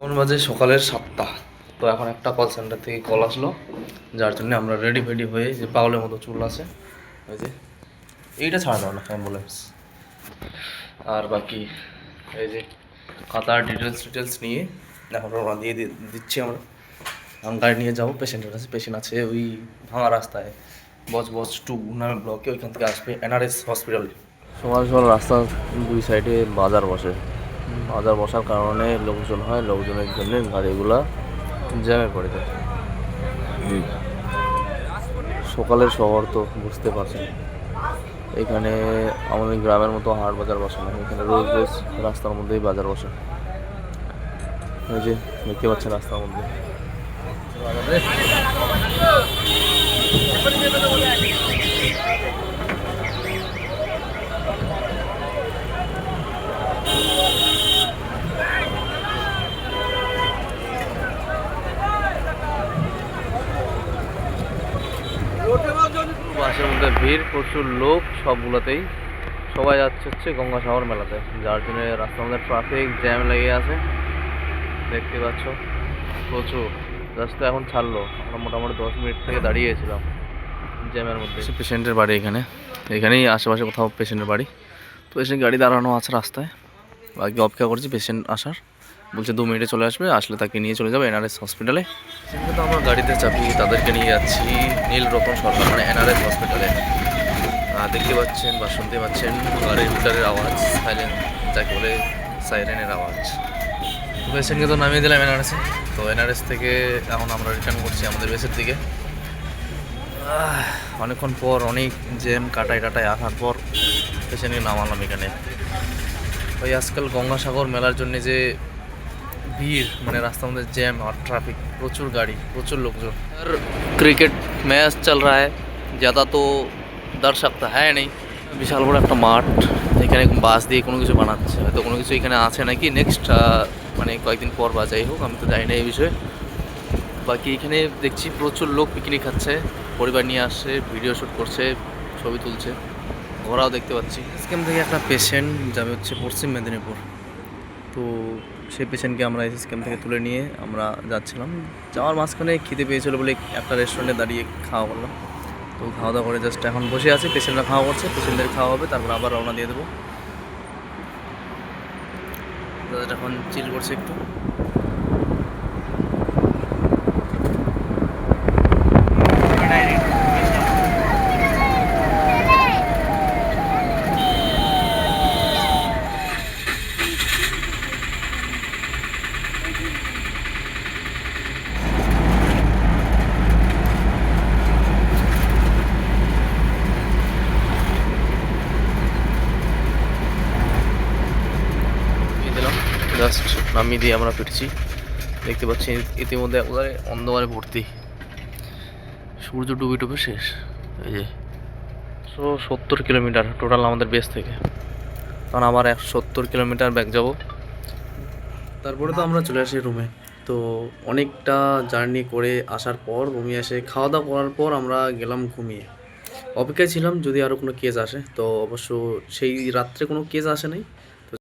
এখন বাজে সকালের সাতটা। তো এখন একটা কল সেন্টার থেকে কল আসলো, যার জন্য আমরা রেডি ফেডি হয়ে যে পাগলের মতো চুল আছে, ওই যে, এইটা ছাড়া দাও না অ্যাম্বুলেন্স আর বাকি, এই যে, খাতার ডিটেলস ডিটেলস নিয়ে এখন রওনা দিয়ে দিচ্ছি আমরা। এখন গাড়ি নিয়ে যাব পেশেন্টের কাছে পেশেন্ট আছে ওই ভাঙা রাস্তায়। বজ বজ টু নামে ব্লকে ওইখান থেকে আসবে এনআরএস হসপিটালে সকাল সকাল রাস্তার দুই সাইডে বাজার বসে। বাজার বসার কারণে লোকজন হয় লোকজনের জন্য গাড়িগুলা জ্যামে পড়ে যায়। সকালের শহর তো বুঝতে পারছেন। এখানে আমাদের গ্রামের মতো হাট বাজার বসে না এখানে রোজ রোজ রাস্তার মধ্যেই বাজার বসে। এই যে দেখতে পাচ্ছেন রাস্তার মধ্যে। ভিড়, প্রচুর লোক, সবগুলোতেই। সবাই যাচ্ছে হচ্ছে গঙ্গাসাগর মেলাতে, যার জন্য রাস্তার ট্রাফিক জ্যাম লেগে আছে। দেখতে পাচ্ছ, প্রচুর। রাস্তা এখন ছাড়লো, আমরা মোটামুটি দশ মিনিট থেকে দাঁড়িয়েছিলাম জ্যামের মধ্যে। পেশেন্টের বাড়ি এখানে। এখানেই আশেপাশে কোথাও পেশেন্টের বাড়ি। তো পেশেন্ট গাড়ি দাঁড়ানো আছে রাস্তায়। বাকি অপেক্ষা করছি পেশেন্ট আসার। বলছে দু মিনিটে চলে আসবে, আসলে তাকে নিয়ে চলে যাবে এনআরএস হসপিটালে তো আমরা গাড়িতে চাপিয়ে তাদেরকে নিয়ে যাচ্ছি নীল রতন সরকার মানে এনআরএস হসপিটালে দেখতে পাচ্ছেন বা শুনতে পাচ্ছেন গাড়ির ভিতরের আওয়াজ সাইলেন যাকে বলে সাইরেনের আওয়াজ। পেশেন্টকে তো নামিয়ে দিলাম এনআরএসে। তো এনআরএস থেকে এখন আমরা রিটার্ন করছি আমাদের বেসের দিকে। অনেকক্ষণ পর অনেক জ্যাম, কাটায় টাটায় আসার পর পেশেন্টকে নামালাম এখানে। ওই আজকাল গঙ্গাসাগর মেলার জন্য যে ভিড় মানে রাস্তার মধ্যে জ্যাম আর ট্রাফিক প্রচুর গাড়ি প্রচুর লোকজন আর ক্রিকেট ম্যাচ চল রা है ज़्यादा तो दर्शक तो है नहीं বিশাল বড় একটা মাঠ এখানে বাস দিয়ে কোনো কিছু বানাচ্ছে হয়তো কোনো কিছু এখানে আছে নাকি নেক্সট মানে কয়েকদিন পর বা যাই হোক আমি তো জানি না এই বিষয়ে বাকি এখানে দেখছি প্রচুর লোক পিকনিক খাচ্ছে পরিবার নিয়ে আসছে ভিডিও শ্যুট করছে ছবি তুলছে ওরাও দেখতে পাচ্ছি স্ক্যাম থেকে একটা পেশেন্ট যাবে হচ্ছে পশ্চিম মেদিনীপুর তো সেই পেশেন্টকে আমরা এসএস ক্যাম্প থেকে তুলে নিয়ে আমরা যাচ্ছিলাম। যাওয়ার মাঝখানে খিদে পেয়েছিল বলে একটা রেস্টুরেন্টে দাঁড়িয়ে খাওয়া করলাম তো খাওয়া দাওয়া করে জাস্ট এখন বসে আছি, পেশেন্টরা খাওয়া করছে, পেশেন্টদের খাওয়া হবে, তারপর আবার রওনা দিয়ে দেবো। দাদাটা এখন চিল করছে একটু দিয়ে দিলাম জাস্ট নামিয়ে দিয়ে আমরা ফিরছি। দেখতে পাচ্ছি ইতিমধ্যে একবারে অন্ধকারে ভর্তি। সূর্য ডুবে ডুবে শেষ। এই যে, একশো সত্তর কিলোমিটার টোটাল আমাদের বেস থেকে। কারণ আবার একশো সত্তর কিলোমিটার ব্যাক যাব। তারপরে তো আমরা চলে আসি রুমে তো অনেকটা জার্নি করে আসার পর রুমে এসে খাওয়া দাওয়া করার পর আমরা গেলাম ঘুমিয়ে। অপেক্ষায় ছিলাম যদি আরও কোনো কেস আসে, তো অবশ্য সেই রাত্রে কোনো কেস আসে নাই।